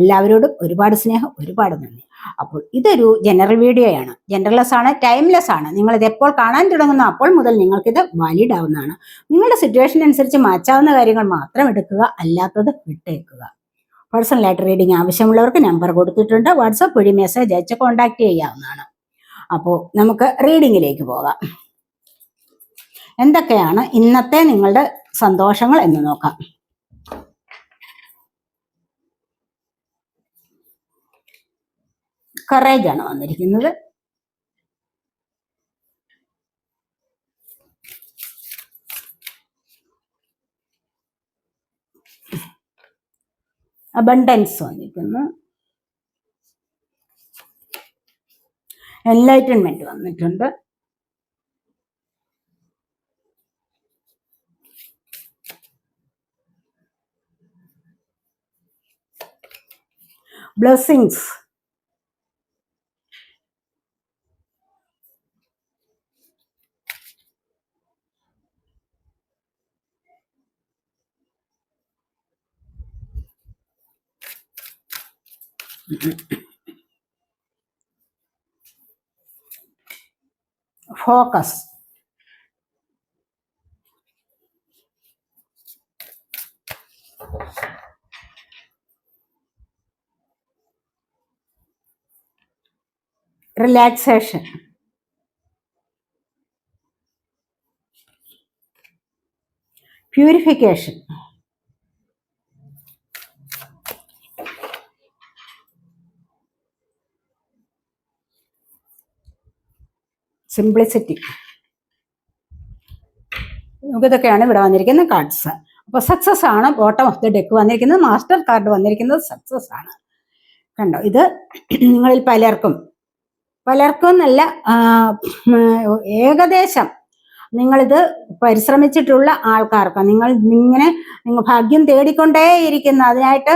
എല്ലാവരോടും ഒരുപാട് സ്നേഹം ഒരുപാട് നന്ദി. അപ്പോൾ ഇതൊരു ജനറൽ വീഡിയോയാണ് ജനറൽലെസ് ആണ് ടൈംലെസ് ആണ്. നിങ്ങൾ ഇത് എപ്പോൾ കാണാൻ തുടങ്ങുന്നു അപ്പോൾ മുതൽ നിങ്ങൾക്കിത് വാലിഡ് ആവുന്നതാണ് നിങ്ങളുടെ സിറ്റുവേഷൻ അനുസരിച്ച് മാറ്റാവുന്ന കാര്യങ്ങൾ മാത്രം എടുക്കുക അല്ലാത്തത് വിട്ടേക്കുക. പേഴ്സണലായിട്ട് റീഡിംഗ് ആവശ്യമുള്ളവർക്ക് നമ്പർ കൊടുത്തിട്ടുണ്ട്. വാട്സപ്പ് വഴി മെസ്സേജ് അയച്ച് കോൺടാക്ട് ചെയ്യാവുന്നതാണ്. അപ്പോൾ നമുക്ക് റീഡിങ്ങിലേക്ക് പോകാം. എന്തൊക്കെയാണ് ഇന്നത്തെ നിങ്ങളുടെ സന്തോഷങ്ങൾ എന്ന് നോക്കാം. കറേജ് ആണ് വന്നിരിക്കുന്നത്. അബണ്ടൻസ് വന്നിരിക്കുന്നു. എൻലൈറ്റൻമെന്റ് വന്നിട്ടുണ്ട്. Blessings focus relaxation purification simplicity നമുക്കിതൊക്കെയാണ് ഇവിടെ വന്നിരിക്കുന്ന കാർഡ്സ് അപ്പോൾ സക്സസ് ആണ് ബോട്ടം ഓഫ് ദി ഡെക്ക് വന്നിരിക്കുന്നത് മാസ്റ്റർ കാർഡ് വന്നിരിക്കുന്നത് സക്സസ് ആണ്. കണ്ടോ? ഇത് നിങ്ങളിൽ പലർക്കും പലർക്കും എന്നല്ല ഏകദേശം നിങ്ങളിത് പരിശ്രമിച്ചിട്ടുള്ള ആൾക്കാർക്ക് നിങ്ങൾ ഇങ്ങനെ നിങ്ങൾ ഭാഗ്യം തേടിക്കൊണ്ടേയിരിക്കുന്ന അതിനായിട്ട്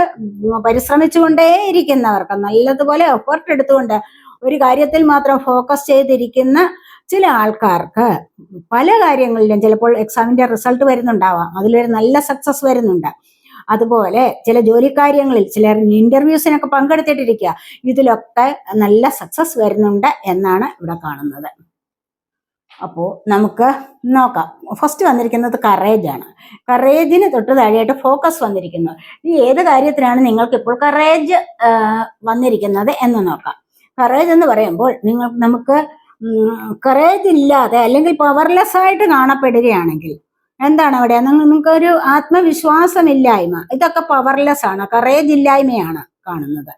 പരിശ്രമിച്ചുകൊണ്ടേയിരിക്കുന്നവർക്ക് നല്ലതുപോലെ എഫേർട്ട് എടുത്തുകൊണ്ട് ഒരു കാര്യത്തിൽ മാത്രം ഫോക്കസ് ചെയ്തിരിക്കുന്ന ചില ആൾക്കാർക്ക് പല കാര്യങ്ങളിലും ചിലപ്പോൾ എക്സാമിന്റെ റിസൾട്ട് വരുന്നുണ്ടാവാം. അതിലൊരു നല്ല സക്സസ് വരുന്നുണ്ട്. അതുപോലെ ചില ജോലിക്കാര്യങ്ങളിൽ ചില ഇന്റർവ്യൂസിനൊക്കെ പങ്കെടുത്തിട്ടിരിക്കുക. ഇതിലൊക്കെ നല്ല സക്സസ് വരുന്നുണ്ട് എന്നാണ് ഇവിടെ കാണുന്നത്. അപ്പോൾ നമുക്ക് നോക്കാം. ഫസ്റ്റ് വന്നിരിക്കുന്നത് കറേജാണ് കറേജിന് തൊട്ട് താഴെയായിട്ട് ഫോക്കസ് വന്നിരിക്കുന്നു. ഈ ഏത് കാര്യത്തിനാണ് നിങ്ങൾക്ക് ഇപ്പോൾ കറേജ് വന്നിരിക്കുന്നത് എന്ന് നോക്കാം. കറേജ് എന്ന് പറയുമ്പോൾ നിങ്ങൾ നമുക്ക് കറേജ് ഇല്ലാതെ അല്ലെങ്കിൽ പവർലെസ് ആയിട്ട് കാണപ്പെടുകയാണെങ്കിൽ എന്താണ് അവിടെ? നിങ്ങൾ- നിങ്ങൾക്കൊരു ആത്മവിശ്വാസമില്ലായ്മ. ഇതൊക്കെ പവർലെസ് ആണ്. കറേജ് ഇല്ലായ്മയാണ് കാണുന്നത്.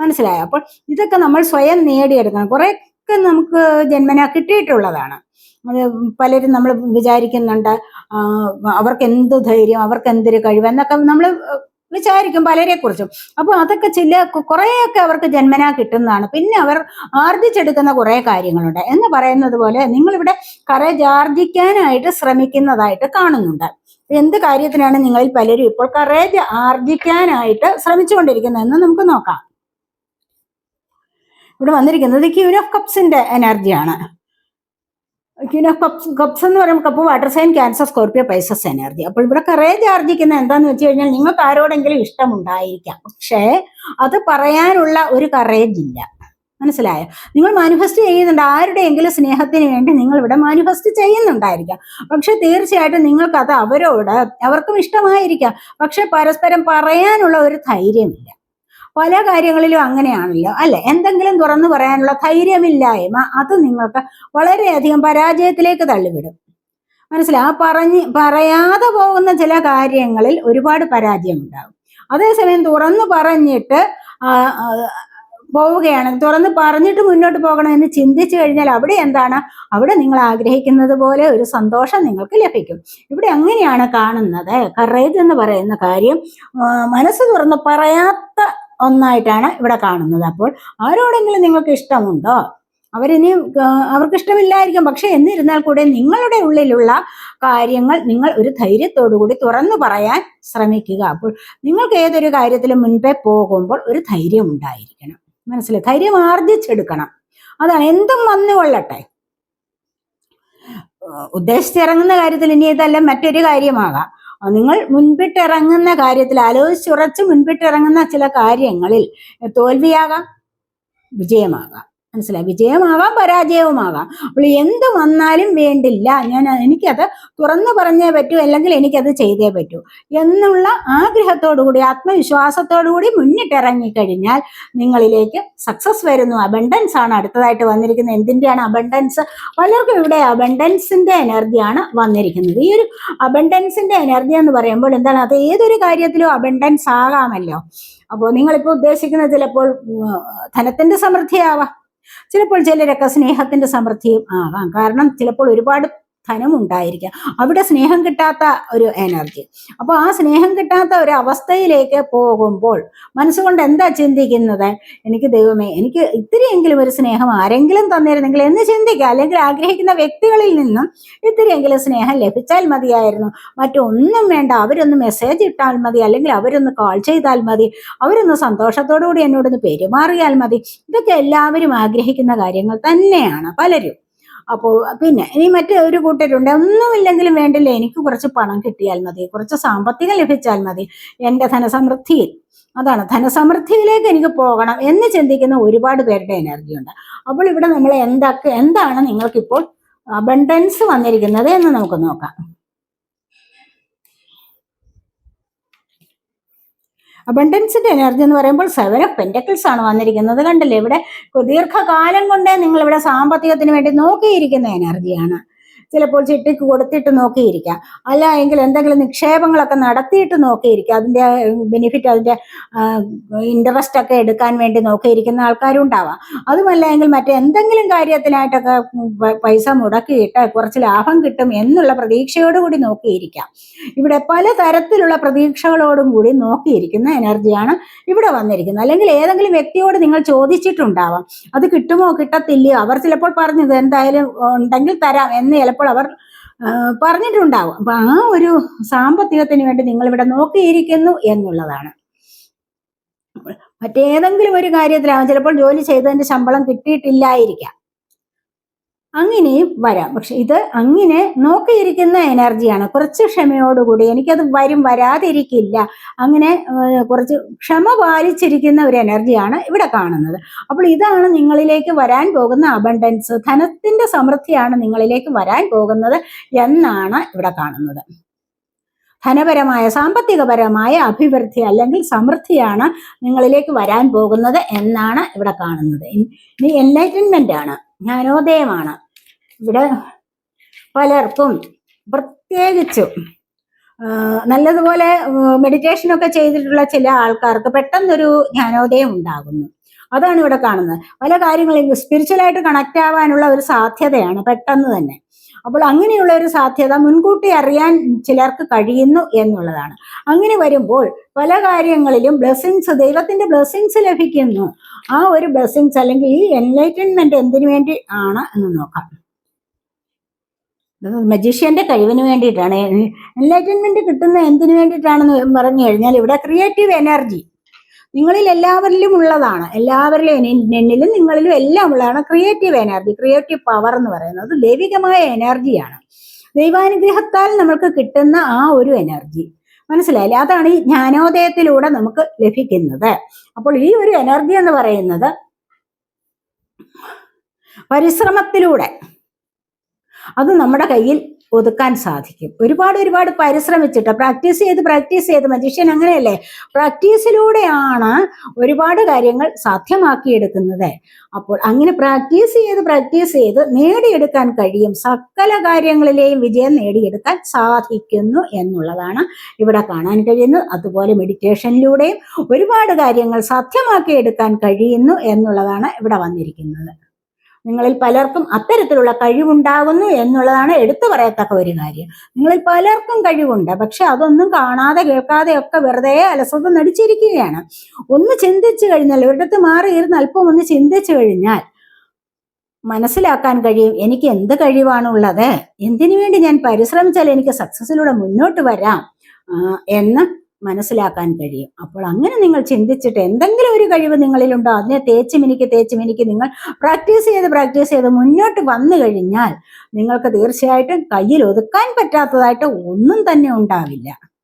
മനസ്സിലായോ? അപ്പോൾ ഇതൊക്കെ നമ്മൾ സ്വയം നേടിയെടുക്കണം. കുറേയൊക്കെ നമുക്ക് ജന്മന കിട്ടിയിട്ടുള്ളതാണ്. പലരും നമ്മൾ വിചാരിക്കുന്നുണ്ട് അവർക്ക് എന്ത് ധൈര്യം അവർക്ക് എന്തൊരു കഴിവ് എന്നൊക്കെ നമ്മൾ വിചാരിക്കും പലരെ കുറിച്ചും അപ്പോൾ അതൊക്കെ ചില കുറേയൊക്കെ അവർക്ക് ജന്മനാ കിട്ടുന്നതാണ്. പിന്നെ അവർ ആർജിച്ചെടുക്കുന്ന കുറേ കാര്യങ്ങളുണ്ട്. എന്ന് പറയുന്നത് പോലെ നിങ്ങളിവിടെ കറേജ് ആർജിക്കാനായിട്ട് ശ്രമിക്കുന്നതായിട്ട് കാണുന്നുണ്ട്. എന്ത് കാര്യത്തിനാണ് നിങ്ങളിൽ പലരും ഇപ്പോൾ കറേജ് ആർജിക്കാനായിട്ട് ശ്രമിച്ചുകൊണ്ടിരിക്കുന്നതെന്ന് നമുക്ക് നോക്കാം. ഇവിടെ വന്നിരിക്കുന്നത് ക്യൂൻ ഓഫ് കപ്സിന്റെ എനർജിയാണ് ഓഫ് കപ്സ് കപ്സ് എന്ന് പറയുമ്പോൾ cup water sign Cancer Scorpio Pisces energy അപ്പോൾ ഇവിടെ കറേജ് ആർജിക്കുന്ന എന്താന്ന് വെച്ച് കഴിഞ്ഞാൽ നിങ്ങൾക്ക് ആരോടെങ്കിലും ഇഷ്ടമുണ്ടായിരിക്കാം. പക്ഷേ അത് പറയാനുള്ള ഒരു കറേജ് ഇല്ല. മനസ്സിലായോ? നിങ്ങൾ മാനിഫെസ്റ്റ് ചെയ്യുന്നുണ്ട്. ആരുടെയെങ്കിലും സ്നേഹത്തിന് വേണ്ടി നിങ്ങൾ ഇവിടെ മാനിഫെസ്റ്റ് ചെയ്യുന്നുണ്ടായിരിക്കാം. പക്ഷെ തീർച്ചയായിട്ടും നിങ്ങൾക്ക് അത് അവരോട് അവർക്കും ഇഷ്ടമായിരിക്കാം. പക്ഷെ പരസ്പരം പറയാനുള്ള ഒരു ധൈര്യമില്ല. പല കാര്യങ്ങളിലും അങ്ങനെയാണല്ലോ അല്ലെ? എന്തെങ്കിലും തുറന്നു പറയാനുള്ള ധൈര്യമില്ലായ്മ അത് നിങ്ങൾക്ക് വളരെയധികം പരാജയത്തിലേക്ക് തള്ളിവിടും. മനസ്സിലായി ആ പറഞ്ഞ് പറയാതെ പോകുന്ന ചില കാര്യങ്ങളിൽ ഒരുപാട് പരാജയം ഉണ്ടാകും അതേസമയം തുറന്നു പറഞ്ഞിട്ട് ആ, ആ, പോവുകയാണ്. തുറന്ന് പറഞ്ഞിട്ട് മുന്നോട്ട് പോകണമെന്ന് ചിന്തിച്ചു കഴിഞ്ഞാൽ അവിടെ എന്താണ്? അവിടെ നിങ്ങൾ ആഗ്രഹിക്കുന്നത് പോലെ ഒരു സന്തോഷം നിങ്ങൾക്ക് ലഭിക്കും. ഇവിടെ അങ്ങനെയാണ് കാണുന്നത്. കറേജ് എന്ന് പറയുന്ന കാര്യം മനസ്സ് തുറന്ന് പറയാത്ത ഒന്നായിട്ടാണ് ഇവിടെ കാണുന്നത്. അപ്പോൾ ആരോടെങ്കിലും നിങ്ങൾക്ക് ഇഷ്ടമുണ്ടോ? അവരിനി അവർക്ക് ഇഷ്ടമില്ലായിരിക്കും പക്ഷെ എന്നിരുന്നാൽ കൂടെ നിങ്ങളുടെ ഉള്ളിലുള്ള കാര്യങ്ങൾ നിങ്ങൾ ഒരു ധൈര്യത്തോടു കൂടി തുറന്നു പറയാൻ ശ്രമിക്കുക. അപ്പോൾ നിങ്ങൾക്ക് ഏതൊരു കാര്യത്തിലും മുൻപേ പോകുമ്പോൾ ഒരു ധൈര്യം ഉണ്ടായിരിക്കണം. മനസ്സിലായി? ധൈര്യം ആർജിച്ചെടുക്കണം. അതാണ്. എന്തും വന്നു കൊള്ളട്ടെ. ഉദ്ദേശിച്ചിറങ്ങുന്ന കാര്യത്തിൽ ഇനി ഇതല്ല മറ്റൊരു കാര്യമാകാം. നിങ്ങൾ മുൻപിട്ടിറങ്ങുന്ന കാര്യത്തിൽ ആലോചിച്ചുറച്ച് മുൻപിട്ടിറങ്ങുന്ന ചില കാര്യങ്ങളിൽ തോൽവിയാകാം വിജയമാകാം. മനസ്സിലായി? വിജയമാകാം പരാജയവുമാകാം അപ്പോൾ എന്ത് വന്നാലും വേണ്ടില്ല. ഞാൻ എനിക്കത് തുറന്നു പറഞ്ഞേ പറ്റൂ അല്ലെങ്കിൽ എനിക്കത് ചെയ്തേ പറ്റൂ. എന്നുള്ള ആഗ്രഹത്തോടുകൂടി ആത്മവിശ്വാസത്തോടുകൂടി മുന്നിട്ടിറങ്ങിക്കഴിഞ്ഞാൽ നിങ്ങളിലേക്ക് സക്സസ് വരുന്നു. അബണ്ടൻസ് ആണ് അടുത്തതായിട്ട് വന്നിരിക്കുന്നത്. എന്തിന്റെയാണ് അബണ്ടൻസ് പലർക്കും ഇവിടെ അബണ്ടൻസിന്റെ എനർജിയാണ് വന്നിരിക്കുന്നത്. ഈ ഒരു അബണ്ടൻസിന്റെ എനർജി എന്ന് പറയുമ്പോൾ എന്താണ്? അത് ഏതൊരു കാര്യത്തിലും അബണ്ടൻസ് ആകാമല്ലോ. അപ്പോൾ നിങ്ങളിപ്പോൾ ഉദ്ദേശിക്കുന്നത് ചിലപ്പോൾ ധനത്തിന്റെ സമൃദ്ധിയാവാം. ചിലപ്പോൾ ചിലരൊക്കെ സ്നേഹത്തിന്റെ സമൃദ്ധിയും ആകാം. കാരണം ചിലപ്പോൾ ഒരുപാട് ധനം ഉണ്ടായിരിക്കാം അവിടെ സ്നേഹം കിട്ടാത്ത ഒരു എനർജി അപ്പോൾ ആ സ്നേഹം കിട്ടാത്ത ഒരു അവസ്ഥയിലേക്ക് പോകുമ്പോൾ മനസ്സുകൊണ്ട് എന്താ ചിന്തിക്കുന്നത്? എനിക്ക് ദൈവമേ എനിക്ക് ഇത്തിരിയെങ്കിലും ഒരു സ്നേഹം ആരെങ്കിലും തന്നിരുന്നെങ്കിൽ എന്ന് ചിന്തിക്കുക. അല്ലെങ്കിൽ ആഗ്രഹിക്കുന്ന വ്യക്തികളിൽ നിന്നും ഇത്തിരിയെങ്കിലും സ്നേഹം ലഭിച്ചാൽ മതിയായിരുന്നു. മറ്റൊന്നും വേണ്ട. അവരൊന്ന് മെസ്സേജ് ഇട്ടാൽ മതി. അല്ലെങ്കിൽ അവരൊന്ന് കോൾ ചെയ്താൽ മതി. അവരൊന്ന് സന്തോഷത്തോടു കൂടി എന്നോടൊന്ന് പെരുമാറിയാൽ മതി. ഇതൊക്കെ എല്ലാവരും ആഗ്രഹിക്കുന്ന കാര്യങ്ങൾ തന്നെയാണ് പലരും. അപ്പോൾ പിന്നെ ഇനി മറ്റേ ഒരു കൂട്ടരുണ്ട്. ഒന്നുമില്ലെങ്കിലും വേണ്ടില്ല എനിക്ക് കുറച്ച് പണം കിട്ടിയാൽ മതി. കുറച്ച് സാമ്പത്തികം ലഭിച്ചാൽ മതി. എന്റെ ധനസമൃദ്ധിയിൽ. അതാണ്. ധനസമൃദ്ധിയിലേക്ക് എനിക്ക് പോകണം എന്ന് ചിന്തിക്കുന്ന ഒരുപാട് പേരുടെ എനർജി ഉണ്ട്. അപ്പോൾ ഇവിടെ നമ്മൾ എന്തൊക്കെ എന്താണ് നിങ്ങൾക്കിപ്പോൾ അബണ്ടൻസ് വന്നിരിക്കുന്നത് എന്ന് നമുക്ക് നോക്കാം. അബണ്ടൻസിന്റെ എനർജി എന്ന് പറയുമ്പോൾ സെവൻ ഓഫ് പെന്റക്കിൾസ് ആണ് വന്നിരിക്കുന്നത്. കണ്ടില്ലേ? ഇവിടെ ദീർഘകാലം കൊണ്ടേ നിങ്ങൾ ഇവിടെ സാമ്പത്തികത്തിന് വേണ്ടി നോക്കിയിരിക്കുന്ന എനർജിയാണ് ചിലപ്പോൾ ചിട്ടിക്ക് കൊടുത്തിട്ട് നോക്കിയിരിക്കാം. അല്ല എങ്കിൽ എന്തെങ്കിലും നിക്ഷേപങ്ങളൊക്കെ നടത്തിയിട്ട് നോക്കിയിരിക്കാം. അതിന്റെ ബെനിഫിറ്റ് അതിന്റെ ഇൻട്രസ്റ്റ് ഒക്കെ എടുക്കാൻ വേണ്ടി നോക്കിയിരിക്കുന്ന ആൾക്കാരും ഉണ്ടാവാം. അതുമല്ല എങ്കിൽ മറ്റെന്തെങ്കിലും കാര്യത്തിനായിട്ടൊക്കെ പൈസ മുടക്കിയിട്ട് കുറച്ച് ലാഭം കിട്ടും എന്നുള്ള പ്രതീക്ഷയോടുകൂടി നോക്കിയിരിക്കാം. ഇവിടെ പല തരത്തിലുള്ള പ്രതീക്ഷകളോടും കൂടി നോക്കിയിരിക്കുന്ന എനർജിയാണ് ഇവിടെ വന്നിരിക്കുന്നത്. അല്ലെങ്കിൽ ഏതെങ്കിലും വ്യക്തിയോട് നിങ്ങൾ ചോദിച്ചിട്ടുണ്ടാവാം. അത് കിട്ടുമോ കിട്ടത്തില്ലയോ? അവർ ചിലപ്പോൾ പറഞ്ഞത് എന്തായാലും ഉണ്ടെങ്കിൽ തരാം എന്ന് ചിലപ്പോൾ അവർ പറഞ്ഞിട്ടുണ്ടാവും. അപ്പൊ ആ ഒരു സാമ്പത്തികത്തിന് വേണ്ടി നിങ്ങൾ ഇവിടെ നോക്കിയിരിക്കുന്നു എന്നുള്ളതാണ്. മറ്റേതെങ്കിലും ഒരു കാര്യത്തിലാവും. ചിലപ്പോൾ ജോലി ചെയ്തതിന്റെ ശമ്പളം കിട്ടിയിട്ടില്ലായിരിക്കാം. അങ്ങനെയും വരാം. പക്ഷെ ഇത് അങ്ങനെ നോക്കിയിരിക്കുന്ന എനർജിയാണ്. കുറച്ച് ക്ഷമയോടുകൂടി എനിക്കത് വരും വരാതിരിക്കില്ല. അങ്ങനെ കുറച്ച് ക്ഷമ പാലിച്ചിരിക്കുന്ന ഒരു എനർജിയാണ് ഇവിടെ കാണുന്നത്. അപ്പോൾ ഇതാണ് നിങ്ങളിലേക്ക് വരാൻ പോകുന്ന അബണ്ടൻസ്. ധനത്തിന്റെ സമൃദ്ധിയാണ് നിങ്ങളിലേക്ക് വരാൻ പോകുന്നത് എന്നാണ് ഇവിടെ കാണുന്നത്. ധനപരമായ സാമ്പത്തികപരമായ അഭിവൃദ്ധി അല്ലെങ്കിൽ സമൃദ്ധിയാണ് നിങ്ങളിലേക്ക് വരാൻ പോകുന്നത് എന്നാണ് ഇവിടെ കാണുന്നത്. ഇനി എൻലൈറ്റൻമെന്റ് ആണ്. ജ്ഞാനോദയമാണ്. ഇവിടെ പലർക്കും പ്രത്യേകിച്ചും നല്ലതുപോലെ മെഡിറ്റേഷനൊക്കെ ചെയ്തിട്ടുള്ള ചില ആൾക്കാർക്ക് പെട്ടെന്നൊരു ജ്ഞാനോദയം ഉണ്ടാകുന്നു. അതാണ് ഇവിടെ കാണുന്നത്. പല കാര്യങ്ങളും സ്പിരിച്വലായിട്ട് കണക്റ്റ് ആവാനുള്ള ഒരു സാധ്യതയാണ് പെട്ടെന്ന് തന്നെ. അപ്പോൾ അങ്ങനെയുള്ള ഒരു സാധ്യത മുൻകൂട്ടി അറിയാൻ ചിലർക്ക് കഴിയുന്നു എന്നുള്ളതാണ്. അങ്ങനെ വരുമ്പോൾ പല കാര്യങ്ങളിലും ബ്ലെസ്സിങ്സ് ദൈവത്തിന്റെ ബ്ലെസ്സിങ്സ് ലഭിക്കുന്നു. ആ ഒരു ബ്ലെസ്സിങ്സ് അല്ലെങ്കിൽ ഈ എൻലൈറ്റൻമെന്റ് എന്തിനു വേണ്ടി ആണ് എന്ന് നോക്കാം. മജീഷ്യന്റെ കഴിവിന് വേണ്ടിയിട്ടാണ്. എൻലൈറ്റൻമെന്റ് കിട്ടുന്ന എന്തിനു വേണ്ടിയിട്ടാണെന്ന് പറഞ്ഞു കഴിഞ്ഞാൽ ഇവിടെ ക്രിയേറ്റീവ് എനർജി നിങ്ങളിൽ എല്ലാവരിലും ഉള്ളതാണ്. എല്ലാവരിലും എനി- എന്നിലും നിങ്ങളിലും എല്ലാം ഉള്ളതാണ് ക്രിയേറ്റീവ് എനർജി ക്രിയേറ്റീവ് പവർ എന്ന് പറയുന്നത് ദൈവികമായ എനർജിയാണ് ദൈവാനുഗ്രഹത്താൽ നമുക്ക് കിട്ടുന്ന ആ ഒരു എനർജി മനസ്സിലായില്ലേ? അതാണ് ഈ ജ്ഞാനോദയത്തിലൂടെ നമുക്ക് ലഭിക്കുന്നത്. അപ്പോൾ ഈ ഒരു എനർജി എന്ന് പറയുന്നത് പരിശ്രമത്തിലൂടെ അത് നമ്മുടെ കയ്യിൽ ഒതുക്കാൻ സാധിക്കും. ഒരുപാട് ഒരുപാട് പരിശ്രമിച്ചിട്ട് പ്രാക്ടീസ് ചെയ്ത് പ്രാക്ടീസ് ചെയ്ത് മജീഷ്യൻ അങ്ങനെയല്ലേ? പ്രാക്ടീസിലൂടെയാണ് ഒരുപാട് കാര്യങ്ങൾ സാധ്യമാക്കിയെടുക്കുന്നത്. അപ്പോൾ അങ്ങനെ പ്രാക്ടീസ് ചെയ്ത് പ്രാക്ടീസ് ചെയ്ത് നേടിയെടുക്കാൻ കഴിയും. സകല കാര്യങ്ങളിലെയും വിജയം നേടിയെടുക്കാൻ സാധിക്കുന്നു എന്നുള്ളതാണ് ഇവിടെ കാണാൻ കഴിയുന്നത്. അതുപോലെ മെഡിറ്റേഷനിലൂടെയും ഒരുപാട് കാര്യങ്ങൾ സാധ്യമാക്കിയെടുക്കാൻ കഴിയുന്നു എന്നുള്ളതാണ് ഇവിടെ വന്നിരിക്കുന്നത്. നിങ്ങളിൽ പലർക്കും അത്തരത്തിലുള്ള കഴിവുണ്ടാകുന്നു എന്നുള്ളതാണ് എടുത്തു പറയത്തക്ക ഒരു കാര്യം. നിങ്ങളിൽ പലർക്കും കഴിവുണ്ട് പക്ഷെ അതൊന്നും കാണാതെ കേൾക്കാതെ ഒക്കെ വെറുതെ അലസത നടിച്ചിരിക്കുകയാണ്. ഒന്ന് ചിന്തിച്ചു കഴിഞ്ഞാൽ ഒരിടത്ത് മാറി ഇരുന്ന് അല്പം ഒന്ന് ചിന്തിച്ചു കഴിഞ്ഞാൽ മനസ്സിലാക്കാൻ കഴിയും എനിക്ക് എന്ത് കഴിവാണുള്ളത്? എന്തിനു വേണ്ടി ഞാൻ പരിശ്രമിച്ചാൽ എനിക്ക് സക്സസിലൂടെ മുന്നോട്ട് വരാം? എന്ന് മനസ്സിലാക്കാൻ കഴിയും. അപ്പോൾ അങ്ങനെ നിങ്ങൾ ചിന്തിച്ചിട്ട് എന്തെങ്കിലും ഒരു കഴിവ് നിങ്ങളിലുണ്ടോ? അതിനെ തേച്ച് മിനിക്ക് തേച്ച് മിനിക്ക് നിങ്ങൾ പ്രാക്ടീസ് ചെയ്ത് പ്രാക്ടീസ് ചെയ്ത് മുന്നോട്ട് വന്നു കഴിഞ്ഞാൽ നിങ്ങൾക്ക് തീർച്ചയായിട്ടും കയ്യിൽ ഒതുക്കാൻ പറ്റാത്തതായിട്ട് ഒന്നും തന്നെ ഉണ്ടാവില്ല.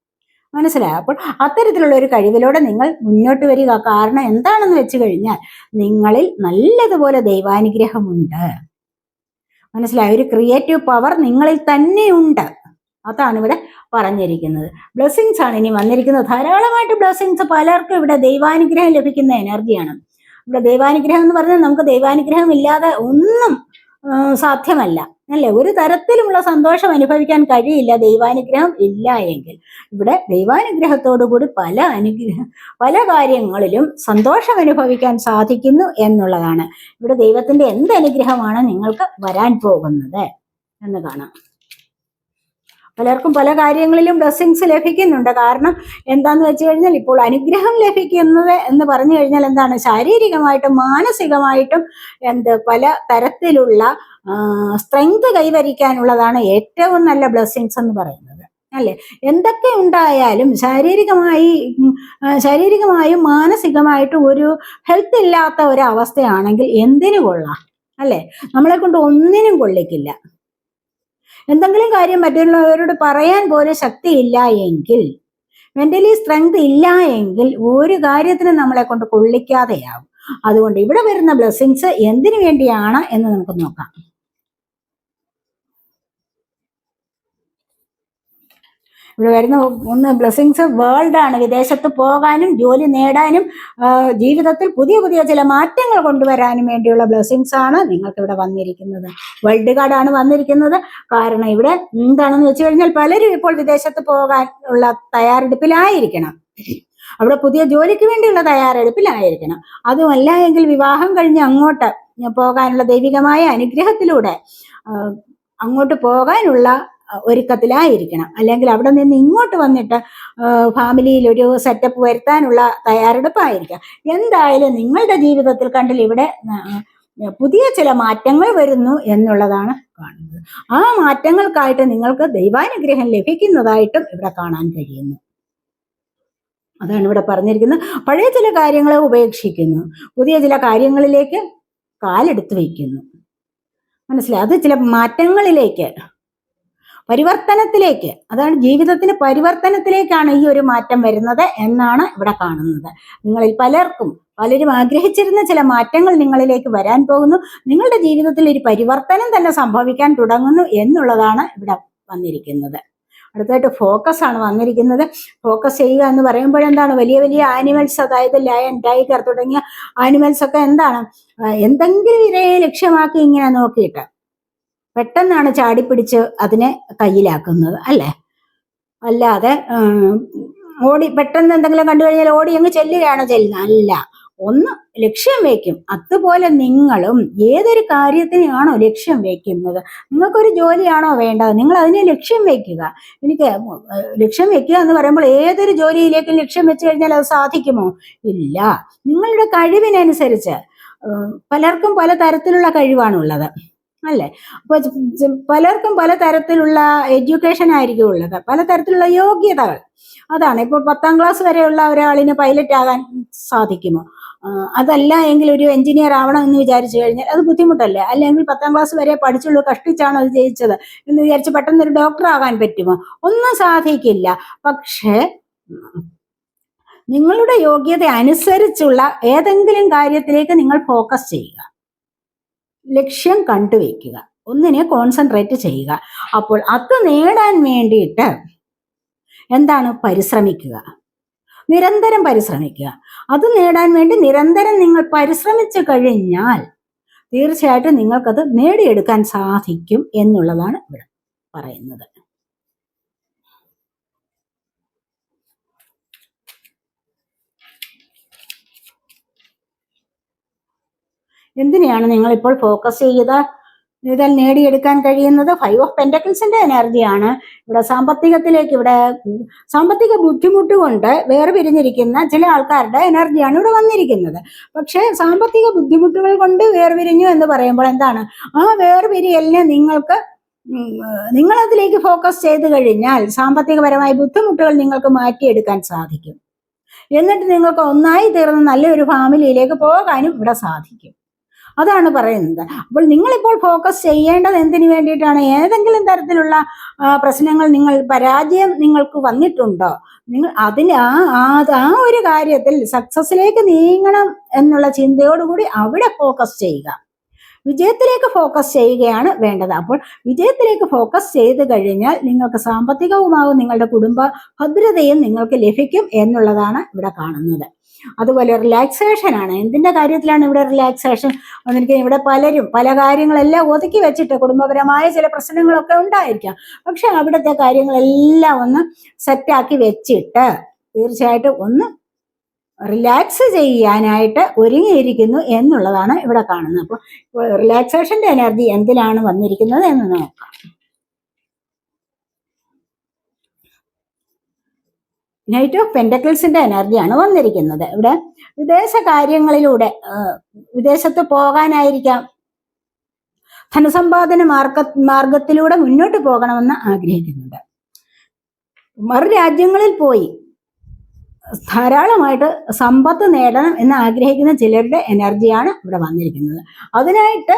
മനസ്സിലായോ? അപ്പോൾ അത്തരത്തിലുള്ള ഒരു കഴിവിലൂടെ നിങ്ങൾ മുന്നോട്ട് വരിക. കാരണം എന്താണെന്ന് വെച്ച് കഴിഞ്ഞാൽ നിങ്ങളിൽ നല്ലതുപോലെ ദൈവാനുഗ്രഹമുണ്ട്. മനസ്സിലായ? ഒരു ക്രിയേറ്റീവ് പവർ നിങ്ങളിൽ തന്നെയുണ്ട്. അതാണ് ഇവിടെ പറഞ്ഞിരിക്കുന്നത്. ബ്ലെസ്സിങ്സ് ആണ് ഇനി വന്നിരിക്കുന്നത്. ധാരാളമായിട്ട് ബ്ലെസ്സിങ്സ് പലർക്കും ഇവിടെ ദൈവാനുഗ്രഹം ലഭിക്കുന്ന എനർജിയാണ് ഇവിടെ ദൈവാനുഗ്രഹം എന്ന് പറഞ്ഞാൽ നമുക്ക് ദൈവാനുഗ്രഹം ഇല്ലാതെ ഒന്നും സാധ്യമല്ല. അല്ലേ? ഒരു തരത്തിലുമുള്ള സന്തോഷം അനുഭവിക്കാൻ കഴിയില്ല ദൈവാനുഗ്രഹം ഇല്ല എങ്കിൽ. ഇവിടെ ദൈവാനുഗ്രഹത്തോടുകൂടി പല അനുഗ്രഹ പല കാര്യങ്ങളിലും സന്തോഷം അനുഭവിക്കാൻ സാധിക്കുന്നു എന്നുള്ളതാണ്. ഇവിടെ ദൈവത്തിന്റെ എന്ത് അനുഗ്രഹമാണ് നിങ്ങൾക്ക് വരാൻ പോകുന്നത് എന്ന് കാണാം. പലർക്കും പല കാര്യങ്ങളിലും ബ്ലെസ്സിങ്സ് ലഭിക്കുന്നുണ്ട്. കാരണം എന്താന്ന് വെച്ച് കഴിഞ്ഞാൽ ഇപ്പോൾ അനുഗ്രഹം ലഭിക്കുന്നത് എന്ന് പറഞ്ഞു കഴിഞ്ഞാൽ എന്താണ്? ശാരീരികമായിട്ടും മാനസികമായിട്ടും എന്ത് പല തരത്തിലുള്ള സ്ട്രെങ്ത് കൈവരിക്കാനുള്ളതാണ് ഏറ്റവും നല്ല ബ്ലെസ്സിങ്സ് എന്ന് പറയുന്നത്. അല്ലെ? എന്തൊക്കെ ഉണ്ടായാലും ശാരീരികമായി ശാരീരികമായും മാനസികമായിട്ടും ഒരു ഹെൽത്ത് ഇല്ലാത്ത ഒരവസ്ഥയാണെങ്കിൽ എന്തിനു കൊള്ളാം? അല്ലെ? നമ്മളെ കൊണ്ട് ഒന്നിനും കൊള്ളിക്കില്ല. എന്തെങ്കിലും കാര്യം മറ്റുള്ളവരോട് പറയാൻ പോലും ശക്തിയില്ല എങ്കിൽ മെന്റലി സ്ട്രെങ്ത് ഇല്ല എങ്കിൽ ഒരു കാര്യത്തിനും നമ്മളെ കൊണ്ട് കൊള്ളിക്കാതെയാവും. അതുകൊണ്ട് ഇവിടെ വരുന്ന ബ്ലെസ്സിങ്സ് എന്തിനു വേണ്ടിയാണ് എന്ന് നമുക്ക് നോക്കാം. ഇവിടെ വരുന്ന ഒന്ന് ബ്ലെസ്സിങ്സ് ആണ്. വിദേശത്ത് പോകാനും ജോലി നേടാനും ജീവിതത്തിൽ പുതിയ പുതിയ ചില മാറ്റങ്ങൾ കൊണ്ടുവരാനും വേണ്ടിയുള്ള ബ്ലെസ്സിങ്സ് ആണ് നിങ്ങൾക്ക് ഇവിടെ വന്നിരിക്കുന്നത് വേൾഡ് കാർഡാണ് വന്നിരിക്കുന്നത്. കാരണം ഇവിടെ എന്താണെന്ന് വെച്ച് കഴിഞ്ഞാൽ പലരും ഇപ്പോൾ വിദേശത്ത് പോകാനുള്ള തയ്യാറെടുപ്പിലായിരിക്കണം. അവിടെ പുതിയ ജോലിക്ക് വേണ്ടിയുള്ള തയ്യാറെടുപ്പിലായിരിക്കണം. അതുമല്ല എങ്കിൽ വിവാഹം കഴിഞ്ഞ് അങ്ങോട്ട് പോകാനുള്ള ദൈവികമായ അനുഗ്രഹത്തിലൂടെ അങ്ങോട്ട് പോകാനുള്ള ഒരുക്കത്തിലായിരിക്കണം. അല്ലെങ്കിൽ അവിടെ നിന്ന് ഇങ്ങോട്ട് വന്നിട്ട് ഫാമിലിയിൽ ഒരു സെറ്റപ്പ് വരുത്താനുള്ള തയ്യാറെടുപ്പായിരിക്കാം. എന്തായാലും നിങ്ങളുടെ ജീവിതത്തിൽ കണ്ടിൽ ഇവിടെ പുതിയ ചില മാറ്റങ്ങൾ വരുന്നു എന്നുള്ളതാണ് കാണുന്നത്. ആ മാറ്റങ്ങൾക്കായിട്ട് നിങ്ങൾക്ക് ദൈവാനുഗ്രഹം ലഭിക്കുന്നതായിട്ടും ഇവിടെ കാണാൻ കഴിയുന്നു. അതാണ് ഇവിടെ പറഞ്ഞിരിക്കുന്നത്. പഴയ ചില കാര്യങ്ങളെ ഉപേക്ഷിക്കുന്നു. പുതിയ ചില കാര്യങ്ങളിലേക്ക് കാലെടുത്ത് വയ്ക്കുന്നു. മനസ്സിലായി? അത് ചില മാറ്റങ്ങളിലേക്ക് പരിവർത്തനത്തിലേക്ക് അതാണ് ജീവിതത്തിന് പരിവർത്തനത്തിലേക്കാണ് ഈ ഒരു മാറ്റം വരുന്നത് എന്നാണ് ഇവിടെ കാണുന്നത്. നിങ്ങളിൽ പലർക്കും പലരും ആഗ്രഹിച്ചിരുന്ന ചില മാറ്റങ്ങൾ നിങ്ങളിലേക്ക് വരാൻ പോകുന്നു. നിങ്ങളുടെ ജീവിതത്തിൽ ഒരു പരിവർത്തനം തന്നെ സംഭവിക്കാൻ തുടങ്ങുന്നു എന്നുള്ളതാണ് ഇവിടെ വന്നിരിക്കുന്നത്. അടുത്തായിട്ട് ഫോക്കസ് ആണ് വന്നിരിക്കുന്നത്. ഫോക്കസ് ചെയ്യുക എന്ന് പറയുമ്പോഴെന്താണ് വലിയ വലിയ ആനിമൽസ് അതായത് ലയൺ ടൈഗർ തുടങ്ങിയ ആനിമൽസ് ഒക്കെ എന്താണ്? എന്തെങ്കിലും ഇരയെ ലക്ഷ്യമാക്കി ഇങ്ങനെ നോക്കിയിട്ട് പെട്ടെന്നാണ് ചാടിപ്പിടിച്ച് അതിനെ കയ്യിലാക്കുന്നത് അല്ലേ? അല്ലാതെ ഓടി പെട്ടെന്ന് എന്തെങ്കിലും കണ്ടു കഴിഞ്ഞാൽ ഓടി അങ്ങ് ചെല്ലുകയാണോ ചെല്ലുന്നത് അല്ല ഒന്ന് ലക്ഷ്യം വയ്ക്കും. അതുപോലെ നിങ്ങളും ഏതൊരു കാര്യത്തിനെയാണോ ലക്ഷ്യം വയ്ക്കുന്നത്? നിങ്ങൾക്കൊരു ജോലിയാണോ വേണ്ടത്? നിങ്ങൾ അതിനെ ലക്ഷ്യം വയ്ക്കുക. എനിക്ക് ലക്ഷ്യം വയ്ക്കുക എന്ന് പറയുമ്പോൾ ഏതൊരു ജോലിയിലേക്കും ലക്ഷ്യം വെച്ച് കഴിഞ്ഞാൽ അത് സാധിക്കുമോ? ഇല്ല. നിങ്ങളുടെ കഴിവിനനുസരിച്ച് പലർക്കും പല തരത്തിലുള്ള കഴിവാണുള്ളത്. അല്ലേ? അപ്പൊ ച- ച- പലർക്കും പല തരത്തിലുള്ള എഡ്യൂക്കേഷൻ ആയിരിക്കും ഉള്ളത്. പല തരത്തിലുള്ള യോഗ്യതകൾ. അതാണ്. ഇപ്പോൾ പത്താം ക്ലാസ് വരെയുള്ള ഒരാളിന് പൈലറ്റ് ആകാൻ സാധിക്കുമോ? അതല്ല എങ്കിൽ ഒരു എഞ്ചിനീയർ ആവണം എന്ന് വിചാരിച്ചു കഴിഞ്ഞാൽ അത് ബുദ്ധിമുട്ടല്ലേ? അല്ലെങ്കിൽ പത്താം ക്ലാസ് വരെ പഠിച്ചുള്ളൂ കഷ്ടിച്ചാണ് അത് ജയിച്ചത് എന്ന് വിചാരിച്ച് പെട്ടെന്ന് ഒരു ഡോക്ടർ ആകാൻ പറ്റുമോ? ഒന്നും സാധിക്കില്ല. പക്ഷേ നിങ്ങളുടെ യോഗ്യത അനുസരിച്ചുള്ള ഏതെങ്കിലും കാര്യത്തിലേക്ക് നിങ്ങൾ ഫോക്കസ് ചെയ്യുക. ലക്ഷ്യം കണ്ടുവയ്ക്കുക. ഒന്നിനെ കോൺസെൻട്രേറ്റ് ചെയ്യുക. അപ്പോൾ അത് നേടാൻ വേണ്ടിയിട്ട് എന്താണ്? പരിശ്രമിക്കുക. നിരന്തരം പരിശ്രമിക്കുക. അത് നേടാൻ വേണ്ടി നിരന്തരം നിങ്ങൾ പരിശ്രമിച്ചു കഴിഞ്ഞാൽ തീർച്ചയായിട്ടും നിങ്ങൾക്കത് നേടിയെടുക്കാൻ സാധിക്കും എന്നുള്ളതാണ് ഇവിടെ പറയുന്നത്. എന്തിനെയാണ് നിങ്ങൾ ഇപ്പോൾ ഫോക്കസ് ചെയ്ത് ഇതിൽ നേടിയെടുക്കാൻ കഴിയുന്നത് ഫൈവ് ഓഫ് പെന്റക്കിൾസിന്റെ എനർജിയാണ് ഇവിടെ സാമ്പത്തികത്തിലേക്ക് ഇവിടെ സാമ്പത്തിക ബുദ്ധിമുട്ട് കൊണ്ട് വേർപിരിഞ്ഞിരിക്കുന്ന ചില ആൾക്കാരുടെ എനർജിയാണ് ഇവിടെ വന്നിരിക്കുന്നത്. പക്ഷേ സാമ്പത്തിക ബുദ്ധിമുട്ടുകൾ കൊണ്ട് വേർപിരിഞ്ഞു എന്ന് പറയുമ്പോൾ എന്താണ്? ആ വേർപിരിയലിനെ നിങ്ങൾക്ക് നിങ്ങൾ അതിലേക്ക് ഫോക്കസ് ചെയ്ത് കഴിഞ്ഞാൽ സാമ്പത്തികപരമായ ബുദ്ധിമുട്ടുകൾ നിങ്ങൾക്ക് മാറ്റിയെടുക്കാൻ സാധിക്കും. എന്നിട്ട് നിങ്ങൾക്ക് ഒന്നായി തീർന്ന് നല്ലൊരു ഫാമിലിയിലേക്ക് പോകാനും ഇവിടെ സാധിക്കും. അതാണ് പറയുന്നത്. അപ്പോൾ നിങ്ങളിപ്പോൾ ഫോക്കസ് ചെയ്യേണ്ടത് എന്തിനു വേണ്ടിയിട്ടാണ്? ഏതെങ്കിലും തരത്തിലുള്ള പ്രശ്നങ്ങൾ നിങ്ങൾ പരാജയം നിങ്ങൾക്ക് വന്നിട്ടുണ്ടോ? നിങ്ങൾ അതിന് ആ ആ- ഒരു കാര്യത്തിൽ സക്സസിലേക്ക് നീങ്ങണം എന്നുള്ള ചിന്തയോടുകൂടി അവിടെ ഫോക്കസ് ചെയ്യുക. വിജയത്തിലേക്ക് ഫോക്കസ് ചെയ്യുകയാണ് വേണ്ടത്. അപ്പോൾ വിജയത്തിലേക്ക് ഫോക്കസ് ചെയ്ത് കഴിഞ്ഞാൽ നിങ്ങൾക്ക് സാമ്പത്തികവുമാവും നിങ്ങളുടെ കുടുംബ ഭദ്രതയും നിങ്ങൾക്ക് ലഭിക്കും എന്നുള്ളതാണ് ഇവിടെ കാണുന്നത്. അതുപോലെ റിലാക്സേഷൻ ആണ്. എന്തിന്റെ കാര്യത്തിലാണ് ഇവിടെ റിലാക്സേഷൻ വന്നിരിക്കുന്നത് ഇവിടെ പലരും പല കാര്യങ്ങളെല്ലാം ഒതുക്കി വെച്ചിട്ട് കുടുംബപരമായ ചില പ്രശ്നങ്ങളൊക്കെ ഉണ്ടായിരിക്കാം. പക്ഷെ അവിടുത്തെ കാര്യങ്ങളെല്ലാം ഒന്ന് സെറ്റാക്കി വെച്ചിട്ട് തീർച്ചയായിട്ടും ഒന്ന് റിലാക്സ് ചെയ്യാനായിട്ട് ഒരുങ്ങിയിരിക്കുന്നു എന്നുള്ളതാണ് ഇവിടെ കാണുന്നത്. അപ്പോൾ റിലാക്സേഷന്റെ എനർജി എന്തിലാണ് വന്നിരിക്കുന്നത് എന്ന് നോക്കാം. നൈറ്റ് ഓഫ് പെൻഡക്കിൾസിന്റെ എനർജിയാണ് വന്നിരിക്കുന്നത്. ഇവിടെ വിദേശ കാര്യങ്ങളിലൂടെ വിദേശത്ത് പോകാനായിരിക്കാം. ധനസമ്പാദന മാർഗ മാർഗത്തിലൂടെ മുന്നോട്ട് പോകണമെന്ന് ആഗ്രഹിക്കുന്നുണ്ട്. മറു രാജ്യങ്ങളിൽ പോയി ധാരാളമായിട്ട് സമ്പത്ത് നേടണം എന്ന് ആഗ്രഹിക്കുന്ന ചിലരുടെ എനർജിയാണ് ഇവിടെ വന്നിരിക്കുന്നത്. അതിനായിട്ട്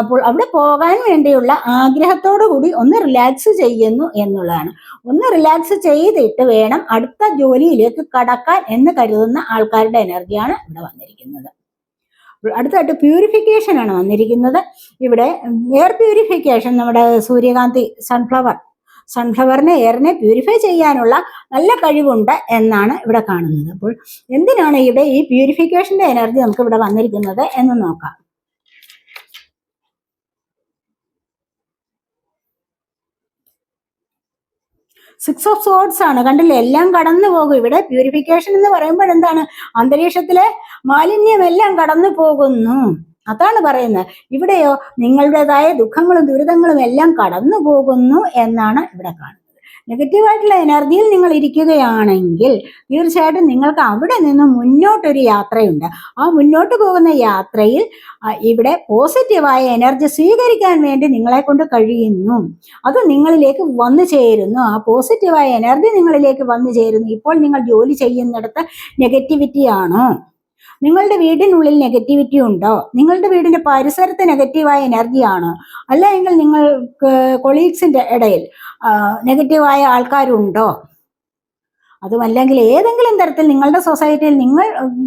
അപ്പോൾ അവിടെ പോകാൻ വേണ്ടിയുള്ള ആഗ്രഹത്തോടു കൂടി ഒന്ന് റിലാക്സ് ചെയ്യുന്നു എന്നുള്ളതാണ്. ഒന്ന് റിലാക്സ് ചെയ്തിട്ട് വേണം അടുത്ത ജോലിയിലേക്ക് കടക്കാൻ എന്ന് കരുതുന്ന ആൾക്കാരുടെ എനർജിയാണ് ഇവിടെ വന്നിരിക്കുന്നത്. അടുത്തായിട്ട് പ്യൂരിഫിക്കേഷൻ ആണ് വന്നിരിക്കുന്നത്. ഇവിടെ എയർ പ്യൂരിഫിക്കേഷൻ നമ്മുടെ സൂര്യകാന്തി സൺഫ്ലവർ സൺഫ്ലവറിനെ എയറിനെ പ്യൂരിഫൈ ചെയ്യാനുള്ള നല്ല കഴിവുണ്ട് എന്നാണ് ഇവിടെ കാണുന്നത്. അപ്പോൾ എന്തിനാണ് ഇവിടെ ഈ പ്യൂരിഫിക്കേഷന്റെ എനർജി നമുക്ക് ഇവിടെ വന്നിരിക്കുന്നത് എന്ന് നോക്കാം. സിക്സ് ഓഫ് സോഡ്സ് ആണ്. കണ്ടില്ലേ? എല്ലാം കടന്നു പോകും ഇവിടെ. പ്യൂരിഫിക്കേഷൻ എന്ന് പറയുമ്പോൾ എന്താണ്? അന്തരീക്ഷത്തിലെ മാലിന്യമെല്ലാം കടന്നു പോകുന്നു. അതാണ് പറയുന്നത്. ഇവിടെയോ നിങ്ങളുടേതായ ദുഃഖങ്ങളും ദുരിതങ്ങളും എല്ലാം കടന്നു പോകുന്നു എന്നാണ് ഇവിടെ കാണുന്നത്. നെഗറ്റീവായിട്ടുള്ള എനർജിയിൽ നിങ്ങൾ ഇരിക്കുകയാണെങ്കിൽ തീർച്ചയായിട്ടും നിങ്ങൾക്ക് അവിടെ നിന്ന് മുന്നോട്ടൊരു യാത്രയുണ്ട്. ആ മുന്നോട്ട് പോകുന്ന യാത്രയിൽ ഇവിടെ പോസിറ്റീവായ എനർജി സ്വീകരിക്കാൻ വേണ്ടി നിങ്ങളെ കൊണ്ട് കഴിയുന്നു. അത് നിങ്ങളിലേക്ക് വന്നു ചേരുന്നു. ആ പോസിറ്റീവായ എനർജി നിങ്ങളിലേക്ക് വന്നു ചേരുന്നു. ഇപ്പോൾ നിങ്ങൾ ജോലി ചെയ്യുന്നിടത്ത് നെഗറ്റിവിറ്റി ആണോ. നിങ്ങളുടെ വീടിനുള്ളിൽ നെഗറ്റിവിറ്റി ഉണ്ടോ? നിങ്ങളുടെ വീടിന്റെ പരിസരത്ത് നെഗറ്റീവായ എനർജിയാണ് അല്ല എങ്കിൽ കൊളീഗ്സിന്റെ ഇടയിൽ നെഗറ്റീവായ ആൾക്കാരുണ്ടോ? അതുമല്ലെങ്കിൽ ഏതെങ്കിലും തരത്തിൽ നിങ്ങളുടെ സൊസൈറ്റിയിൽ നിങ്ങൾ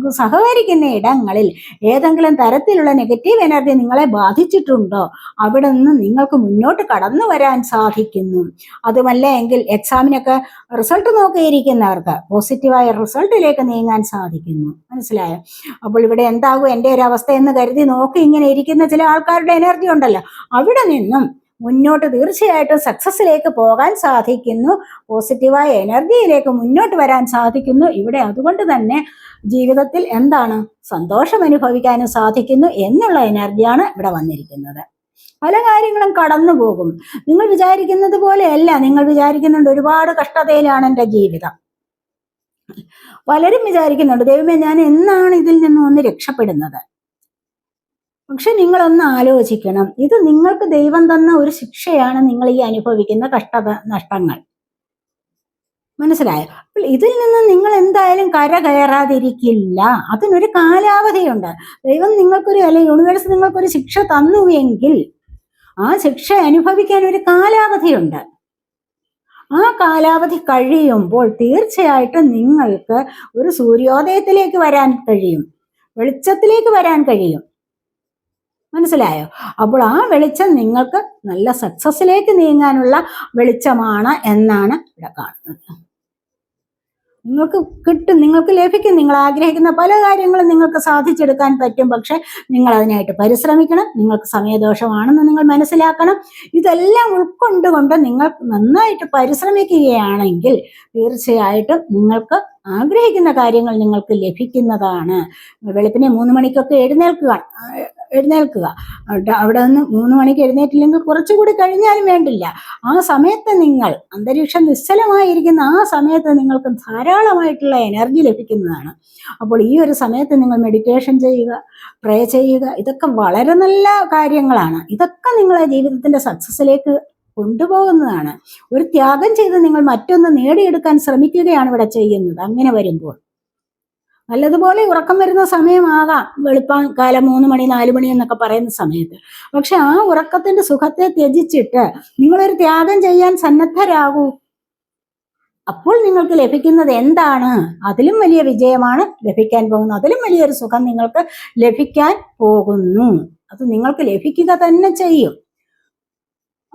സഹകരിക്കുന്ന ഇടങ്ങളിൽ ഏതെങ്കിലും തരത്തിലുള്ള നെഗറ്റീവ് എനർജി നിങ്ങളെ ബാധിച്ചിട്ടുണ്ടോ? അവിടെ നിന്ന് നിങ്ങൾക്ക് മുന്നോട്ട് കടന്നു വരാൻ സാധിക്കുന്നു. അതുമല്ല എങ്കിൽ എക്സാമിനൊക്കെ റിസൾട്ട് നോക്കിയിരിക്കുന്നവർക്ക് പോസിറ്റീവായ റിസൾട്ടിലേക്ക് നീങ്ങാൻ സാധിക്കുന്നു. മനസ്സിലായോ? അപ്പോൾ ഇവിടെ എന്താകും എന്റെ ഒരു അവസ്ഥ എന്ന് കരുതി നോക്കി ഇങ്ങനെ ഇരിക്കുന്ന ചില ആൾക്കാരുടെ എനർജി ഉണ്ടല്ലോ. അവിടെ നിന്നും മുന്നോട്ട് തീർച്ചയായിട്ടും സക്സസിലേക്ക് പോകാൻ സാധിക്കുന്നു. പോസിറ്റീവായ എനർജിയിലേക്ക് മുന്നോട്ട് വരാൻ സാധിക്കുന്നു. ഇവിടെ അതുകൊണ്ട് തന്നെ ജീവിതത്തിൽ എന്താണ് സന്തോഷം അനുഭവിക്കാനും സാധിക്കുന്നു എന്നുള്ള എനർജിയാണ് ഇവിടെ വന്നിരിക്കുന്നത്. പല കാര്യങ്ങളും കടന്നു പോകും. നിങ്ങൾ വിചാരിക്കുന്നത് പോലെയല്ല. നിങ്ങൾ വിചാരിക്കുന്നുണ്ട് ഒരുപാട് കഷ്ടതയിലാണ് എന്റെ ജീവിതം. പലരും വിചാരിക്കുന്നുണ്ട് ദൈവമേ ഞാൻ എന്നാണ് ഇതിൽ നിന്ന് ഒന്ന് രക്ഷപ്പെടുന്നത്? പക്ഷെ നിങ്ങളൊന്ന് ആലോചിക്കണം. ഇത് നിങ്ങൾക്ക് ദൈവം തന്ന ഒരു ശിക്ഷയാണ് നിങ്ങൾ ഈ അനുഭവിക്കുന്ന കഷ്ട നഷ്ടങ്ങൾ. മനസ്സിലായോ? അപ്പോൾ ഇതിൽ നിന്ന് നിങ്ങൾ എന്തായാലും കര കയറാതിരിക്കില്ല. അതിനൊരു കാലാവധിയുണ്ട്. ദൈവം നിങ്ങൾക്കൊരു അല്ലെ യൂണിവേഴ്സ് നിങ്ങൾക്കൊരു ശിക്ഷ തന്നുവെങ്കിൽ ആ ശിക്ഷ അനുഭവിക്കാൻ ഒരു കാലാവധിയുണ്ട്. ആ കാലാവധി കഴിയുമ്പോൾ തീർച്ചയായിട്ടും നിങ്ങൾക്ക് ഒരു സൂര്യോദയത്തിലേക്ക് വരാൻ കഴിയും. വെളിച്ചത്തിലേക്ക് വരാൻ കഴിയും. മനസ്സിലായോ? അപ്പോൾ ആ വെളിച്ചം നിങ്ങൾക്ക് നല്ല സക്സസിലേക്ക് നീങ്ങാനുള്ള വെളിച്ചമാണ് എന്നാണ് ഇവിടെ കാണുന്നത്. നിങ്ങൾക്ക് കിട്ടും നിങ്ങൾക്ക് ലഭിക്കും. നിങ്ങൾ ആഗ്രഹിക്കുന്ന പല കാര്യങ്ങളും നിങ്ങൾക്ക് സാധിച്ചെടുക്കാൻ പറ്റും. പക്ഷെ നിങ്ങൾ അതിനായിട്ട് പരിശ്രമിക്കണം. നിങ്ങൾക്ക് സമയദോഷമാണെന്ന് നിങ്ങൾ മനസ്സിലാക്കണം. ഇതെല്ലാം ഉൾക്കൊണ്ടുകൊണ്ട് നിങ്ങൾ നന്നായിട്ട് പരിശ്രമിക്കുകയാണെങ്കിൽ തീർച്ചയായിട്ടും നിങ്ങൾക്ക് ആഗ്രഹിക്കുന്ന കാര്യങ്ങൾ നിങ്ങൾക്ക് ലഭിക്കുന്നതാണ്. വെളുപ്പിനെ മൂന്ന് മണിക്കൊക്കെ എഴുന്നേൽക്കുക എഴുന്നേൽക്കുക. അവിടെ നിന്ന് മൂന്ന് മണിക്ക് എഴുന്നേറ്റില്ലെങ്കിൽ കുറച്ചുകൂടി കഴിഞ്ഞാലും വേണ്ടില്ല. ആ സമയത്ത് നിങ്ങൾ അന്തരീക്ഷം നിശ്ചലമായിരിക്കുന്ന ആ സമയത്ത് നിങ്ങൾക്ക് ധാരാളമായിട്ടുള്ള എനർജി ലഭിക്കുന്നതാണ്. അപ്പോൾ ഈ ഒരു സമയത്ത് നിങ്ങൾ മെഡിറ്റേഷൻ ചെയ്യുക പ്രേ ചെയ്യുക. ഇതൊക്കെ വളരെ നല്ല കാര്യങ്ങളാണ്. ഇതൊക്കെ നിങ്ങളെ ജീവിതത്തിന്റെ സക്സസ്സിലേക്ക് കൊണ്ടുപോകുന്നതാണ്. ഒരു ത്യാഗം ചെയ്ത് നിങ്ങൾ മറ്റൊന്ന് നേടിയെടുക്കാൻ ശ്രമിക്കുകയാണ് ഇവിടെ ചെയ്യുന്നത്. അങ്ങനെ വരുമ്പോൾ നല്ലതുപോലെ ഉറക്കം വരുന്ന സമയമാകാം. വെളുപ്പാൻ കാലം മൂന്ന് മണി നാല് മണി എന്നൊക്കെ പറയുന്ന സമയത്ത്. പക്ഷെ ആ ഉറക്കത്തിന്റെ സുഖത്തെ ത്യജിച്ചിട്ട് നിങ്ങളൊരു ത്യാഗം ചെയ്യാൻ സന്നദ്ധരാകൂ. അപ്പോൾ നിങ്ങൾക്ക് ലഭിക്കുന്നത് എന്താണ്? അതിലും വലിയ വിജയമാണ് ലഭിക്കാൻ പോകുന്നത്. അതിലും വലിയൊരു സുഖം നിങ്ങൾക്ക് ലഭിക്കാൻ പോകുന്നു. അത് നിങ്ങൾക്ക് ലഭിക്കുക തന്നെ ചെയ്യും.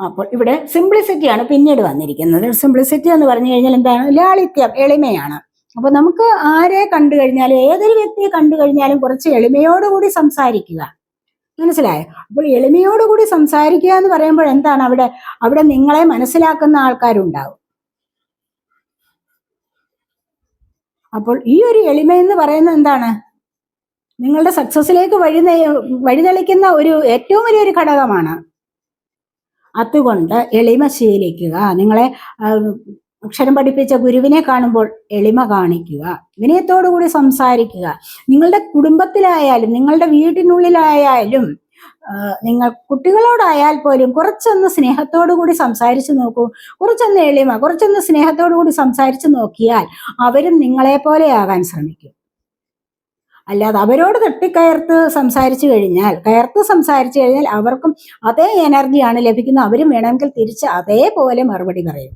അപ്പോൾ ഇവിടെ സിംപ്ലിസിറ്റിയാണ് പിന്നീട് വന്നിരിക്കുന്നത്. സിംപ്ലിസിറ്റി എന്ന് പറഞ്ഞു കഴിഞ്ഞാൽ എന്താണ്? ലാളിത്യം എളിമയാണ്. അപ്പൊ നമുക്ക് ആരെ കണ്ടു കഴിഞ്ഞാലും ഏതൊരു വ്യക്തിയെ കണ്ടു കഴിഞ്ഞാലും കുറച്ച് എളിമയോടുകൂടി സംസാരിക്കുക. മനസ്സിലായോ? അപ്പോൾ എളിമയോടുകൂടി സംസാരിക്കുക എന്ന് പറയുമ്പോൾ എന്താണ് അവിടെ? അവിടെ നിങ്ങളെ മനസ്സിലാക്കുന്ന ആൾക്കാരുണ്ടാവും. അപ്പോൾ ഈ ഒരു എളിമ എന്ന് പറയുന്നത് എന്താണ്? നിങ്ങളുടെ സക്സസിലേക്ക് വഴി വഴിതെളിക്കുന്ന ഒരു ഏറ്റവും വലിയൊരു ഘടകമാണ്. അതുകൊണ്ട് എളിമ ശീലിക്കുക. നിങ്ങളെ അക്ഷരം പഠിപ്പിച്ച ഗുരുവിനെ കാണുമ്പോൾ എളിമ കാണിക്കുക വിനയത്തോടുകൂടി സംസാരിക്കുക. നിങ്ങളുടെ കുടുംബത്തിലായാലും നിങ്ങളുടെ വീട്ടിനുള്ളിലായാലും നിങ്ങൾ കുട്ടികളോടായാൽ പോലും കുറച്ചൊന്ന് സ്നേഹത്തോടു കൂടി സംസാരിച്ചു നോക്കൂ. കുറച്ചൊന്ന് എളിമ കുറച്ചൊന്ന് സ്നേഹത്തോടു കൂടി സംസാരിച്ചു നോക്കിയാൽ അവരും നിങ്ങളെ പോലെയാകാൻ ശ്രമിക്കും. അല്ലാതെ അവരോട് തട്ടിക്കയർത്ത് സംസാരിച്ചു കഴിഞ്ഞാൽ കയർത്ത് സംസാരിച്ചു കഴിഞ്ഞാൽ അവർക്കും അതേ എനർജിയാണ് ലഭിക്കുന്നത്. അവരും വേണമെങ്കിൽ തിരിച്ച് അതേപോലെ മറുപടി പറയും.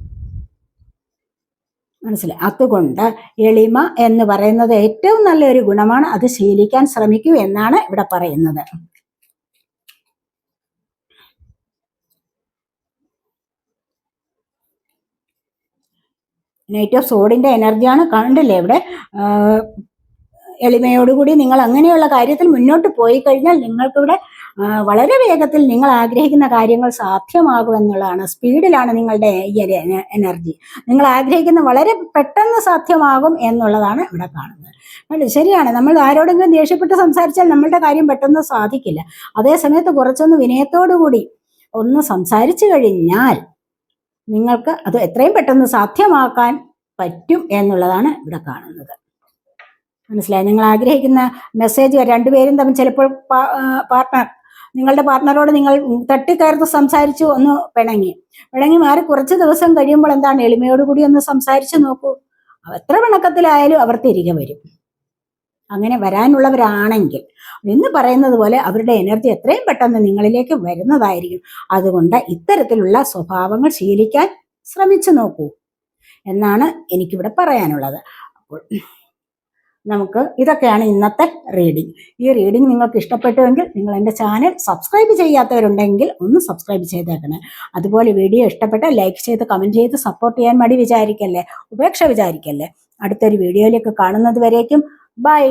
മനസ്സിലായി? അതുകൊണ്ട് എളിമ എന്ന് പറയുന്നത് ഏറ്റവും നല്ലൊരു ഗുണമാണ്. അത് ശീലിക്കാൻ ശ്രമിക്കൂ എന്നാണ് ഇവിടെ പറയുന്നത്. നൈറ്റ് ഓഫ് സോഡിന്റെ എനർജിയാണ് കണ്ടില്ലേ ഇവിടെ? എളിമയോടുകൂടി നിങ്ങൾ അങ്ങനെയുള്ള കാര്യത്തിൽ മുന്നോട്ട് പോയി കഴിഞ്ഞാൽ നിങ്ങൾക്കിവിടെ വളരെ വേഗത്തിൽ നിങ്ങൾ ആഗ്രഹിക്കുന്ന കാര്യങ്ങൾ സാധ്യമാകുമെന്നുള്ളതാണ്. സ്പീഡിലാണ് നിങ്ങളുടെ ഈ എനർജി. നിങ്ങൾ ആഗ്രഹിക്കുന്ന വളരെ പെട്ടെന്ന് സാധ്യമാകും എന്നുള്ളതാണ് ഇവിടെ കാണുന്നത്. അല്ലേ ശരിയാണ്. നമ്മൾ ആരോടെങ്കിലും ദേഷ്യപ്പെട്ട് സംസാരിച്ചാൽ നമ്മളുടെ കാര്യം പെട്ടെന്ന് സാധിക്കില്ല. അതേ സമയത്ത് കുറച്ചൊന്ന് വിനയത്തോടു കൂടി ഒന്ന് സംസാരിച്ചു കഴിഞ്ഞാൽ നിങ്ങൾക്ക് അത് എത്രയും പെട്ടെന്ന് സാധ്യമാക്കാൻ പറ്റും എന്നുള്ളതാണ് ഇവിടെ കാണുന്നത്. മനസ്സിലായി? നിങ്ങൾ ആഗ്രഹിക്കുന്ന മെസ്സേജ് രണ്ടുപേരും തമ്മിൽ ചിലപ്പോൾ പാർട്ട്ണർ നിങ്ങളുടെ പാർട്ട്ണറോട് നിങ്ങൾ തട്ടിക്കയർത്ത് സംസാരിച്ചു ഒന്ന് പിണങ്ങി. പിണങ്ങി മാറി കുറച്ച് ദിവസം കഴിയുമ്പോൾ എന്താണ്? എളിമയോടുകൂടി ഒന്ന് സംസാരിച്ചു നോക്കൂ. എത്ര പിണക്കത്തിലായാലും അവർ തിരികെ വരും. അങ്ങനെ വരാനുള്ളവരാണെങ്കിൽ എന്ന് പറയുന്നത് പോലെ അവരുടെ എനർജി എത്രയും പെട്ടെന്ന് നിങ്ങളിലേക്ക് വരുന്നതായിരിക്കും. അതുകൊണ്ട് ഇത്തരത്തിലുള്ള സ്വഭാവങ്ങൾ ശീലിക്കാൻ ശ്രമിച്ചു നോക്കൂ. എന്നാണ് എനിക്കിവിടെ പറയാനുള്ളത്. അപ്പോൾ നമുക്ക് ഇതൊക്കെയാണ് ഇന്നത്തെ റീഡിംഗ് ഈ റീഡിംഗ് നിങ്ങൾക്ക് ഇഷ്ടപ്പെട്ടുവെങ്കിൽ നിങ്ങൾ എന്റെ ചാനൽ സബ്സ്ക്രൈബ് ചെയ്യാത്തവരുണ്ടെങ്കിൽ ഒന്ന് സബ്സ്ക്രൈബ് ചെയ്തേക്കണേ. അതുപോലെ വീഡിയോ ഇഷ്ടപ്പെട്ട ലൈക്ക് ചെയ്ത് കമന്റ് ചെയ്ത് സപ്പോർട്ട് ചെയ്യാൻ മടി വിചാരിക്കല്ലേ? ഉപേക്ഷ വിചാരിക്കല്ലേ? അടുത്തൊരു വീഡിയോയിലേക്ക് കാണുന്നത് വരേക്കും. ബൈ